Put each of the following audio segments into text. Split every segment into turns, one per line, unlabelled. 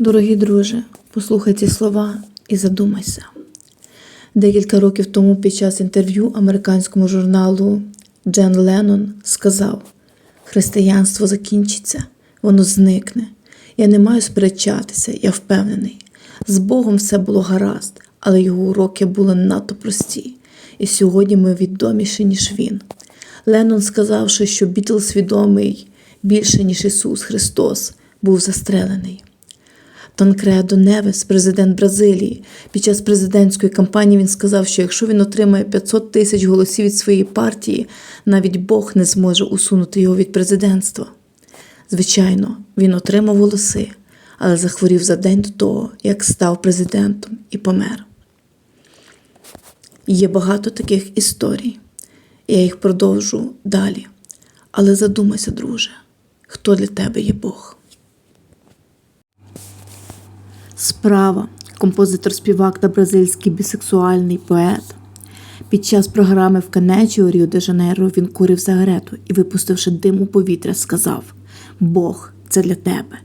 Дорогі друже, послухай ці слова і задумайся. Декілька років тому під час інтерв'ю американському журналу Джен Леннон сказав: Християнство закінчиться, воно зникне. Я не маю сперечатися, я впевнений. З Богом все було гаразд, але його уроки були надто прості, і сьогодні ми відоміші, ніж він. Леннон сказавши, що Бітлз відомий більше, ніж Ісус Христос, був застрелений. Танкредо Невес, президент Бразилії, під час президентської кампанії він сказав, що якщо він отримає 500 тисяч голосів від своєї партії, навіть Бог не зможе усунути його від президентства. Звичайно, він отримав голоси, але захворів за день до того, як став президентом і помер. Є багато таких історій. Я їх продовжу далі. Але задумайся, друже, хто для тебе є Бог. Справа, композитор-співак та бразильський бісексуальний поет. Під час програми в Канечі у Ріо де Жанейро він курив сигарету і, випустивши дим у повітря, сказав: Бог, це для тебе.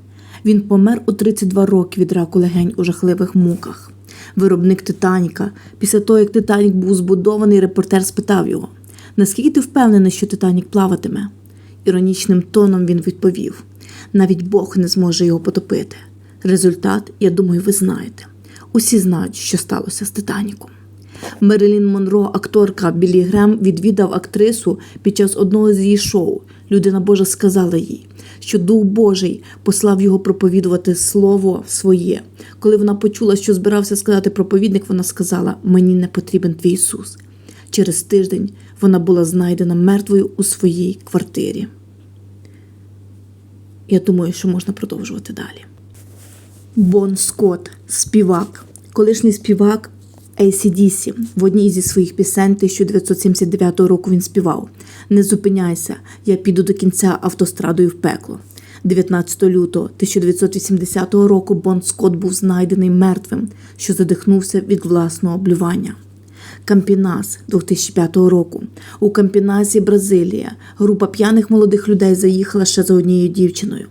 Він помер у 32 роки від раку легень у жахливих муках. Виробник Титаніка. Після того, як Титанік був збудований, репортер спитав його: Наскільки ти впевнений, що Титанік плаватиме? Іронічним тоном він відповів: навіть Бог не зможе його потопити. Результат, я думаю, ви знаєте. Усі знають, що сталося з Титаніком. Мерилін Монро, акторка Білі Грем, відвідав актрису під час одного з її шоу. Людина Божа сказала їй, що Дух Божий послав його проповідувати слово своє. Коли вона почула, що збирався сказати проповідник, вона сказала: Мені не потрібен твій Ісус. Через тиждень вона була знайдена мертвою у своїй квартирі. Я думаю, що можна продовжувати далі. Бон Скотт, співак, колишній співак ACDC. В одній зі своїх пісень 1979 року він співав: Не зупиняйся, я піду до кінця автострадою в пекло. 19 лютого 1980 року Бон Скотт був знайдений мертвим, що задихнувся від власного блювання. Кампінас 2005 року. У Кампінасі, Бразилія, група п'яних молодих людей заїхала ще за однією дівчиною.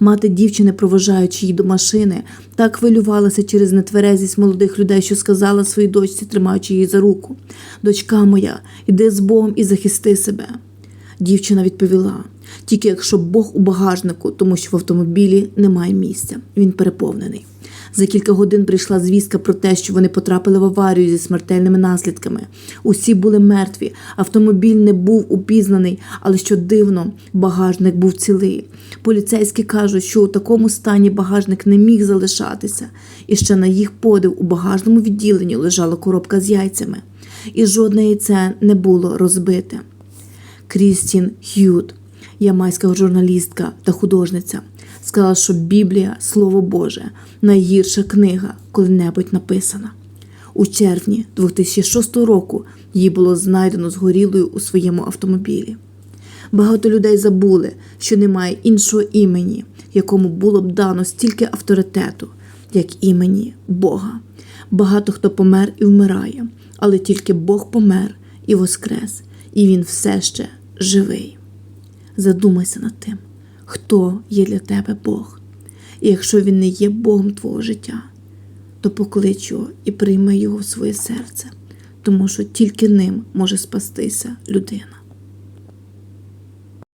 Мати дівчини, провожаючи її до машини, так хвилювалася через нетверезість молодих людей, що сказала своїй дочці, тримаючи її за руку: Дочка моя, іди з Богом і захисти себе. Дівчина відповіла: тільки якщо Бог у багажнику, тому що в автомобілі немає місця, він переповнений. За кілька годин прийшла звістка про те, що вони потрапили в аварію зі смертельними наслідками. Усі були мертві, автомобіль не був упізнаний, але що дивно, багажник був цілий. Поліцейські кажуть, що у такому стані багажник не міг залишатися, і ще на їх подив у багажному відділенні лежала коробка з яйцями, і жодне яйце не було розбите. Крістін Х'ют, ямайська журналістка та художниця, сказала, що Біблія, Слово Боже, найгірша книга, коли-небудь написана. У червні 2006 року її було знайдено згорілою у своєму автомобілі. Багато людей забули, що немає іншого імені, якому було б дано стільки авторитету, як імені Бога. Багато хто помер і вмирає, але тільки Бог помер і воскрес, і Він все ще живий. Задумайся над тим, хто є для тебе Бог. І якщо він не є Богом твого життя, то поклич його і прийми його в своє серце, тому що тільки ним може спастися людина.